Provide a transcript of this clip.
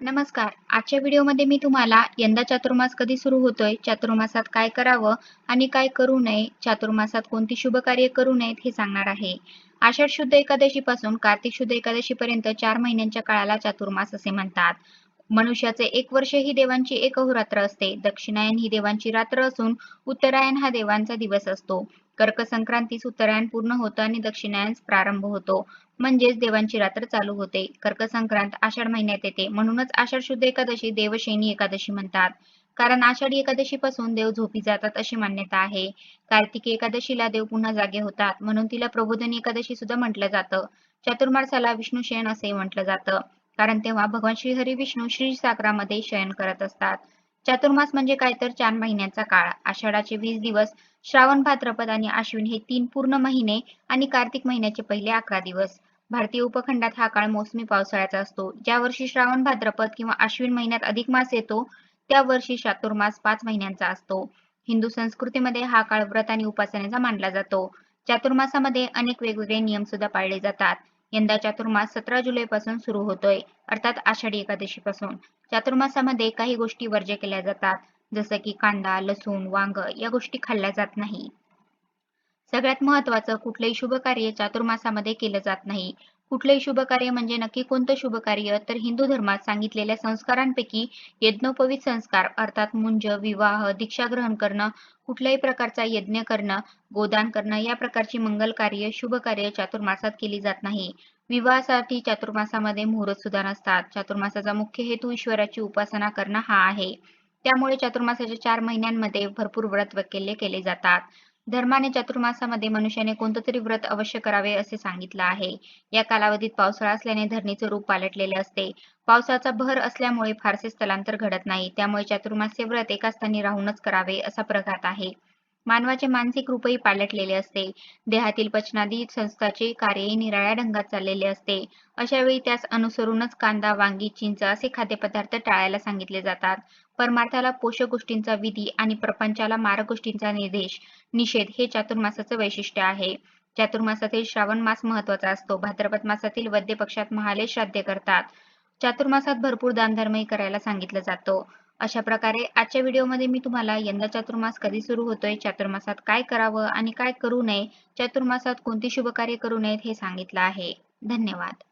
नमस्कार. आजच्या व्हिडिओमध्ये मी तुम्हाला यंदा चातुर्मास कधी सुरू होतोय चातुर्मासात काय करावं आणि काय करू नये चातुर्मासात कोणती शुभ कार्य करू नयेत हे सांगणार आहे. आषाढ शुद्ध एकादशी पासून कार्तिक शुद्ध एकादशी पर्यंत चार महिन्यांच्या काळाला चातुर्मास असे म्हणतात. मनुष्याचे एक वर्ष ही देवांची एक अहोरात्र असते. दक्षिणायन ही देवांची रात्र असून उत्तरायण हा देवांचा दिवस असतो. कर्कसंक्रांतीस उत्तरायण पूर्ण होतं आणि दक्षिणायन प्रारंभ होतो. म्हणजेच देवांची रात्र चालू होते. कर्कसंक्रांत आषाढ महिन्यात येते. म्हणूनच आषाढ शुद्ध एकादशी देवशैनी एकादशी म्हणतात. कारण आषाढी एकादशी पासून देव झोपी जातात अशी मान्यता आहे. कार्तिकी एकादशीला देव पुन्हा जागे होतात. म्हणून तिला प्रबोधनी एकादशी सुद्धा म्हटलं जातं. चातुर्मासाला विष्णू शयन असे म्हटलं जातं. कारण तेव्हा भगवान श्रीहरी विष्णू श्री सागरामध्ये शयन करत असतात. चातुर्मास म्हणजे काय तर चार महिन्यांचा काळ. आषाढाचे वीस दिवस श्रावण भाद्रपद आणि आश्विन हे तीन पूर्ण महिने आणि कार्तिक महिन्याचे पहिले अकरा दिवस. भारतीय उपखंडात हा काळ मोसमी पावसाळ्याचा असतो. ज्या वर्षी श्रावण भाद्रपद किंवा आश्विन महिन्यात अधिक मास येतो त्या वर्षी चातुर्मास पाच महिन्यांचा असतो. हिंदू संस्कृतीमध्ये हा काळ व्रत आणि उपासनेचा मानला जातो. चातुर्मासामध्ये अनेक वेगवेगळे नियम सुद्धा पाळले जातात. यंदा चातुर्मास सतरा जुलै पासून सुरू होतोय अर्थात आषाढी एकादशीपासून. चातुर्मासामध्ये काही गोष्टी वर्ज्य केल्या जातात जसं की कांदा लसूण वांग या गोष्टी खाल्ल्या जात नाही. सगळ्यात महत्वाचं कुठलंही शुभ कार्य चातुर्मासामध्ये केलं जात नाही. कुठलंही शुभ कार्य म्हणजे नक्की कोणतं शुभ कार्य तर हिंदू धर्मात सांगितलेल्या संस्कारांपैकी यज्ञोपवीत संस्कार अर्थात मुंज विवाह दीक्षा ग्रहण करणं कुठल्याही प्रकारचा यज्ञ करणं गोदान करणं या प्रकारची मंगल कार्य शुभ कार्य चातुर्मासात केली जात नाही. विवाहासाठी चातुर्मासामध्ये मुहूर्त सुद्धा नसतात. चातुर्मासाचा मुख्य हेतू ईश्वराची उपासना करणं हा आहे. त्यामुळे चातुर्मासाच्या चार महिन्यांमध्ये भरपूर व्रत वकेल्य केले जातात. धर्माने चातुर्मासामध्ये मनुष्याने कोणतं तरी व्रत अवश्य करावे असे सांगितलं आहे. या कालावधीत पावसाळा असल्याने धरणीचे रूप पालटलेले असते. पावसाचा भर असल्यामुळे फारसे स्थलांतर घडत नाही. त्यामुळे चातुर्मास्य व्रत एका स्थानी राहूनच करावे असा प्रघात आहे. मानवाचे मानसिक रूपही पालटलेले असते. देहातील पचनादी संस्थाचे कार्यही निराळ्या ढंगात चाललेले असते. अशा वेळी त्यास अनुसरूनच कांदा वांगी चिंच असे खाद्यपदार्थ टाळायला सांगितले जातात. परमार्थाला पोषक गोष्टींचा विधी आणि प्रपंचाला मारक गोष्टींचा निर्देश निषेध हे चातुर्मासाचं वैशिष्ट्य आहे. चातुर्मासातील श्रावण मास महत्त्वाचा असतो. भाद्रपद मासातील वद्य पक्षात महाले श्राद्ध करतात. चातुर्मासात भरपूर दानधर्मही करायला सांगितलं जातो. अशा प्रकारे आजच्या व्हिडिओमध्ये मी तुम्हाला यंदा चातुर्मास कधी सुरू होतोय चातुर्मासात काय करावं आणि काय करू नये चातुर्मासात कोणती शुभ कार्य करू नयेत हे सांगितलं आहे. धन्यवाद.